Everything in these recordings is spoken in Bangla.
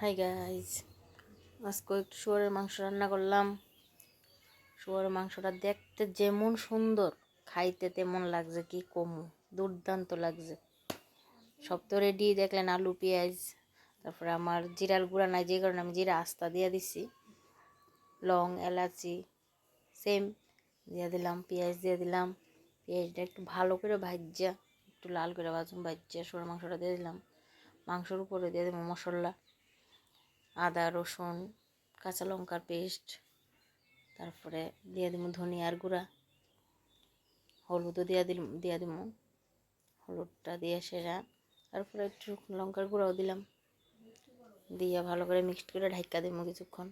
হাই গাইজ আজকে একটু শুয়ারের মাংস রান্না করলাম। শুয়ারের মাংসটা দেখতে যেমন সুন্দর, খাইতে তেমন লাগছে, কি কমু? দুর্দান্ত লাগছে। সব তো রেডি দেখলেন আলু, পেঁয়াজ, তারপরে আমার জিরার গুঁড়া নাই, যে কারণে আমি জিরা আস্তা দিয়ে দিছি। লং, এলাচি সেম দিয়ে দিলাম, পেঁয়াজ দিয়ে দিলাম। পেঁয়াজটা একটু ভালো করে ভাজ্যা একটু লাল করে ভাজুন ভাজ্যা শুয়ার মাংসটা দিয়ে দিলাম। মাংসর উপরে দিয়ে দেবো মশলা। আদা, রসুন, কাঁচা লঙ্কার পেস্ট, তারপরে দিয়ে দিব ধনিয়ার গুঁড়া। হলুদও দিয়ে দিল, দিয়ে দিব। হলুদটা দিয়ে সেরা। তারপরে একটু লঙ্কার গুঁড়াও দিলাম। দিয়ে ভালো করে মিক্সড করে ঢাইকা দিব কিছুক্ষণ।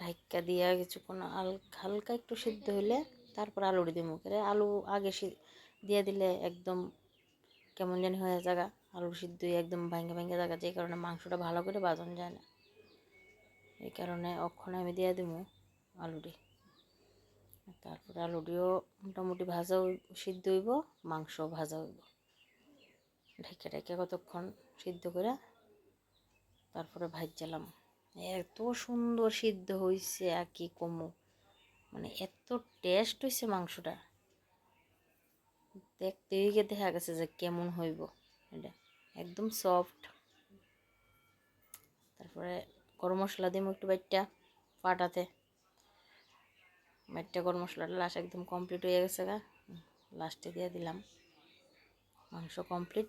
ঢাইকা দিয়ে কিছুক্ষণ আল, হালকা একটু সিদ্ধ হইলে তারপর আলুটি দিব। করে আলু আগে দিয়ে দিলে একদম কেমন জানি হয়ে জায়গা আলু সিদ্ধ একদম ভাঙ্গে ভাঙ্গে জায়গা যে কারণে মাংসটা ভালো করে বাজন যায় না। এই কারণে অক্ষণে আমি দিয়ে দেবো আলুটি। তারপরে আলুটিও মোটামুটি ভাজা সিদ্ধ হইব মাংস ভাজা হইব। ঢেকে ঢেকে কতক্ষণ সিদ্ধ করে তারপরে ভাজলাম। এত সুন্দর সিদ্ধ হয়েছে কি কমু। মানে এত টেস্ট হয়েছে মাংসটা দেখতে গিয়ে দেখা গেছে যে কেমন হইব। একদম সফট তারপরে গরম মশলা দিব একটু বাইটটা পাটাতে বাইটটা গরম মশলাটা লাস্ট একদম কমপ্লিট হয়ে গেছে গা। লাস্টে দিয়ে দিলাম। মাংস কমপ্লিট